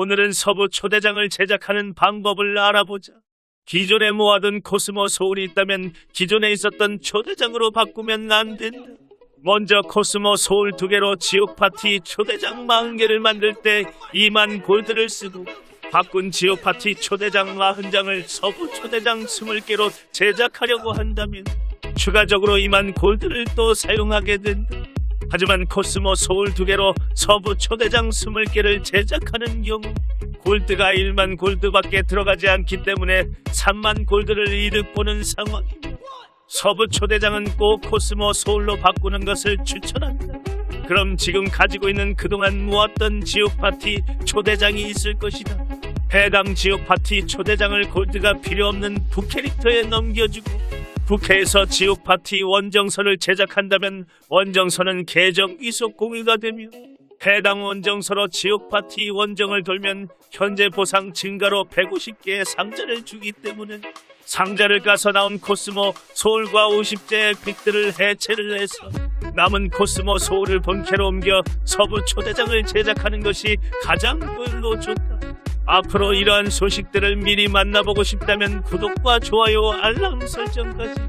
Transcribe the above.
오늘은 서부 초대장을 제작하는 방법을 알아보자. 기존에 모아둔 코스모 소울이 있다면 기존에 있었던 초대장으로 바꾸면 안 된다. 먼저 코스모 소울 두 개로 지옥 파티 초대장 만 개를 만들 때 2만 골드를 쓰고 바꾼 지옥 파티 초대장 40장을 서부 초대장 20개로 제작하려고 한다면 추가적으로 2만 골드를 또 사용하게 된다. 하지만 코스모 소울 두 개로 서부 초대장 20개를 제작하는 경우 골드가 1만 골드밖에 들어가지 않기 때문에 3만 골드를 이득 보는 상황입니다. 서부 초대장은 꼭 코스모 소울로 바꾸는 것을 추천한다. 그럼 지금 가지고 있는 그동안 모았던 지옥 파티 초대장이 있을 것이다. 해당 지옥 파티 초대장을 골드가 필요 없는 부캐릭터에 넘겨주고 부캐에서 지옥 파티 원정서를 제작한다면 원정서는 계정 이속 공유가 되며 해당 원정서로 지옥 파티 원정을 돌면 현재 보상 증가로 150개의 상자를 주기 때문에 상자를 까서 나온 코스모 소울과 50개의 빅들을 해체를 해서 남은 코스모 소울을 본캐로 옮겨 서부 초대장을 제작하는 것이 가장 효율로 좋다. 앞으로 이러한 소식들을 미리 만나보고 싶다면 구독과 좋아요, 알람 설정까지